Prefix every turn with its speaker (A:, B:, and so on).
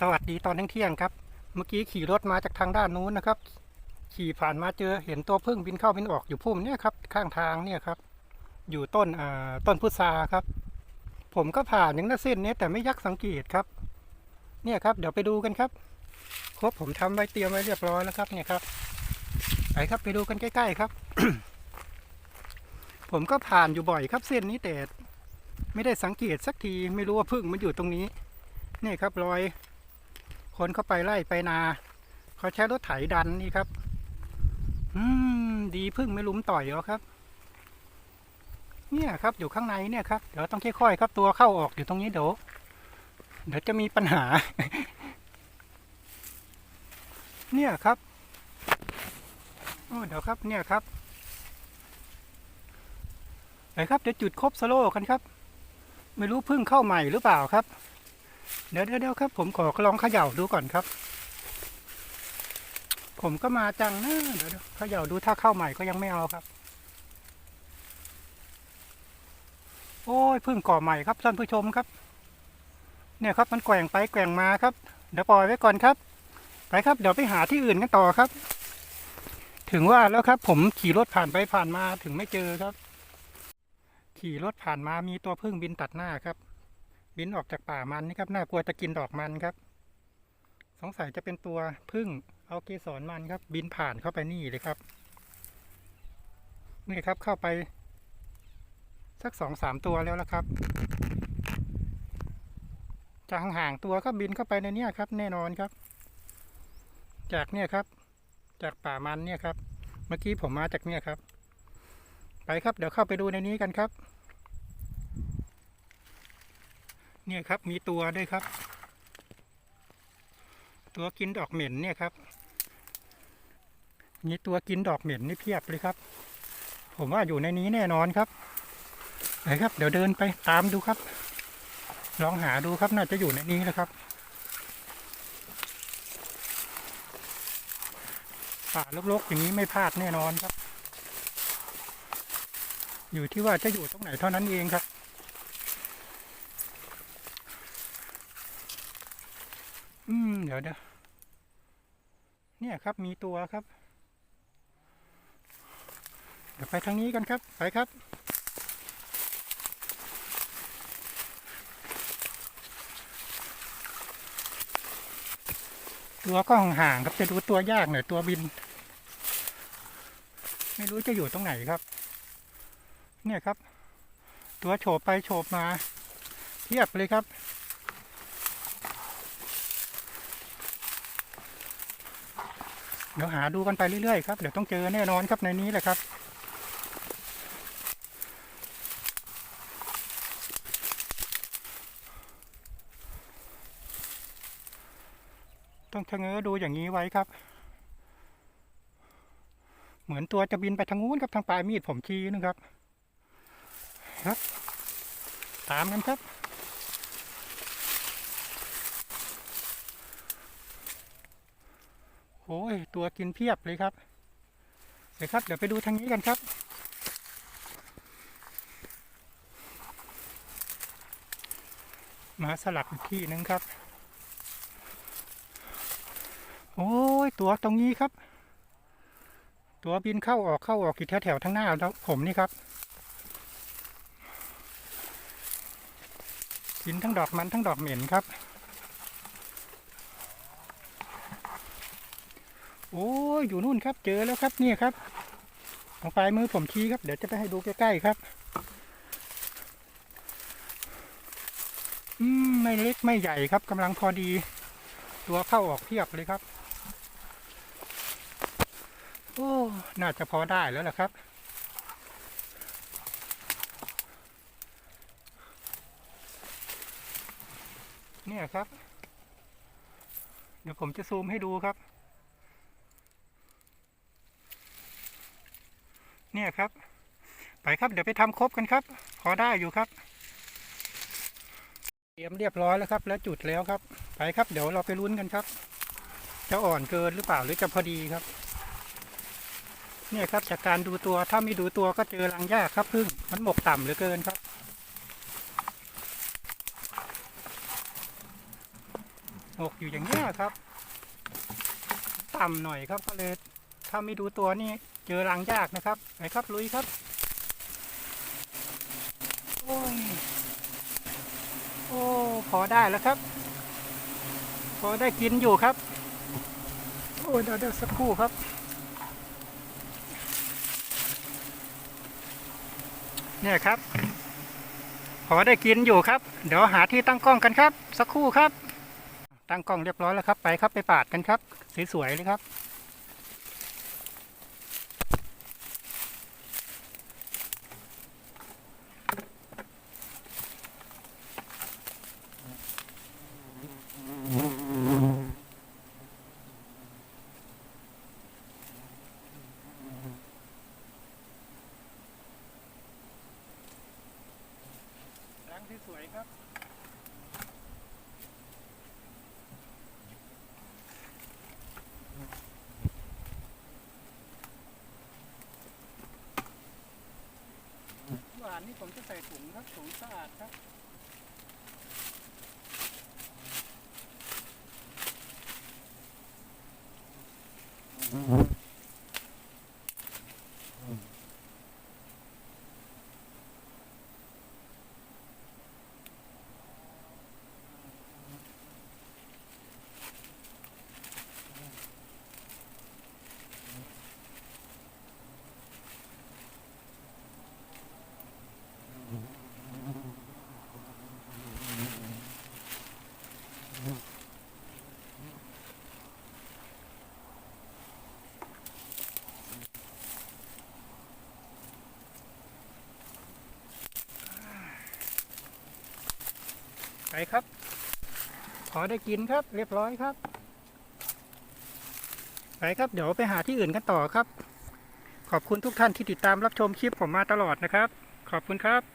A: สวัสดีตอนเที่ยงครับ เมื่อกี้ขี่รถมาจากทางด้านนู้นนะครับ ขี่ผ่านมาเจอเห็นตัวพึ่งบินเข้าบินออกอยู่พุ่มเนี่ยครับข้างทางเนี่ยครับ อยู่ต้นอ่าต้นพุทราครับ ผมก็ผ่านอย่างนั้นเส้นเนี้ยแต่ไม่ยักสังเกตครับ เนี่ยครับ เดี๋ยวไปดูกันครับ ครบผมทำไว้เตรียมไว้เรียบร้อยแล้วครับ เนี่ยครับไปครับไปดูกันใกล้ๆครับ ผมก็ผ่านอยู่บ่อยครับเส้นนี้แต่ไม่ได้สังเกตสักทีไม่รู้ว่าพึ่งมันอยู่ตรงนี้นี่ครับรอย คนเข้าไปไล่ไปนาเขาใช้รถไถดันนี่ครับ อืม ดีพึ่งไม่ลุมต่อยหรอครับ เนี่ยครับอยู่ข้างในเนี่ยครับ เดี๋ยวต้องค่อยๆครับตัวเข้าออกอยู่ตรงนี้เดี๋ยวเดี๋ยวจะมีปัญหา เนี่ยครับโอ้เดี๋ยวครับ เนี่ยครับไปครับเดี๋ยวจุดครบสโลกันครับ ไม่รู้พึ่งเข้าใหม่หรือเปล่าครับ เดี๋ยวเดี๋ยวครับ ผมขอลองเขย่าดูก่อนครับ ผมก็มาจังนะเดี๋ยวเขย่าดูถ้าเข้าใหม่ก็ยังไม่เอาครับ โอ้ยพิ่งก่อใหม่ครับท่านผู้ชมครับ เนี่ยครับมันแกว่งไปแกว่งมาครับ เดี๋ยวปล่อยไว้ก่อนครับ ไปครับเดี๋ยวไปหาที่อื่นกันต่อครับ ถึงว่าแล้วครับ ผมขี่รถผ่านไปผ่านมาถึงไม่เจอครับ ขี่รถผ่านมามีตัวพึ่งบินตัดหน้าครับ บินออกจากป่ามันนี่ครับ น่ากลัวจะกินดอกมันครับ สงสัยจะเป็นตัวพึ่งเอาเกสรมันครับ บินผ่านเข้าไปนี่เลยครับ นี่ครับเข้าไป สักสองสามตัวแล้วละครับจากห่างๆตัวก็บินเข้าไปในเนี้ยครับ แน่นอนครับ จากเนี่ยครับ จากป่ามันเนี่ยครับ เมื่อกี้ผมมาจากเนี่ยครับ ไปครับ เดี๋ยวเข้าไปดูในนี้กันครับ เนี่ยครับมีตัวด้วยครับ ตัวกินดอกเหม็นเนี่ยครับมีตัวกินดอกเหม็นนี่เพียบเลยครับ ผมว่าอยู่ในนี้แน่นอนครับไปครับ เดี๋ยวเดินไปตามดูครับ ลองหาดูครับน่าจะอยู่ในนี้นะครับป่ารกๆอย่างนี้ไม่พลาดแน่นอนครับ อยู่ที่ว่าจะอยู่ตรงไหนเท่านั้นเองครับ อืม เดี๋ยวเดี๋ยวเนี่ยครับมีตัวครับ เดี๋ยวไปทางนี้กันครับ ไปครับ ตัวก็ห่างๆครับจะดูตัวยากหน่อยตัวบิน ไม่รู้จะอยู่ตรงไหนครับ เนี่ยครับ ตัวโฉบไปโฉบมา เทียบเลยครับ เดี๋ยวหาดูกันไปเรื่อยๆครับ เดี๋ยวต้องเจอแน่นอนครับในนี้แหละครับ ต้องชะเง้อดูอย่างนี้ไว้ครับ เหมือนตัวจะบินไปทางนู้นครับทางปลายมีดผมชี้นะครับ ครับ ตามกันครับ โอ้ยตัวกินเพียบเลยครับเดี๋ยวครับ เดี๋ยวไปดูทางนี้กันครับ มาสลับอีกที่หนึ่งครับ โอ้ยตัวตรงนี้ครับ ตัวบินเข้าออกเข้าออกกี่แถวแถวทั้งหน้าแล้วผมนี่ครับ กินทั้งดอกมันทั้งดอกเหม็นครับ โอ้ยอยู่นู่นครับ เจอแล้วครับนี่ครับทางปลายมือผมชี้ครับ เดี๋ยวจะไปให้ดูใกล้ๆครับ อืมไม่เล็กไม่ใหญ่ครับกำลังพอดี ตัวเข้าออกเพียบเลยครับ โอ้น่าจะพอได้แล้วแหละครับเนี่ยครับ เดี๋ยวผมจะซูมให้ดูครับ เนี่ยครับ ไปครับเดี๋ยวไปทำครบกันครับ พอได้อยู่ครับ เตรียมเรียบร้อยแล้วครับ แล้วจุดแล้วครับ ไปครับเดี๋ยวเราไปลุ้นกันครับ จะอ่อนเกินหรือเปล่าหรือจะพอดีครับ เนี่ยครับจากการดูตัวถ้าไม่ดูตัวก็เจอรังหญ้าครับพึ่งมันหมกต่ำเหลือเกินครับอกอยู่อย่างเงี้ครับ ต่ำหน่อยครับก็เลยถ้าไม่ดูตัวนี่ เจอรังยากนะครับไปครับลุยครับ โอ้ยโอ้พอได้แล้วครับ พอได้กินอยู่ครับ โอ้ยเดี๋ยวเดี๋ยวสักครู่ครับ เนี่ยครับ พอได้กินอยู่ครับ เดี๋ยวหาที่ตั้งกล้องกันครับ สักครู่ครับ ตั้งกล้องเรียบร้อยแล้วครับ ไปครับไปปาดกันครับ สวยๆเลยครับ สวยครับ หวานนี่ผมจะใส่ถุงครับถุงสะอาดครับ ไปครับ ขอได้กินครับ เรียบร้อยครับ ไปครับเดี๋ยวไปหาที่อื่นกันต่อครับ ขอบคุณทุกท่านที่ติดตามรับชมคลิปผมมาตลอดนะครับ ขอบคุณครับ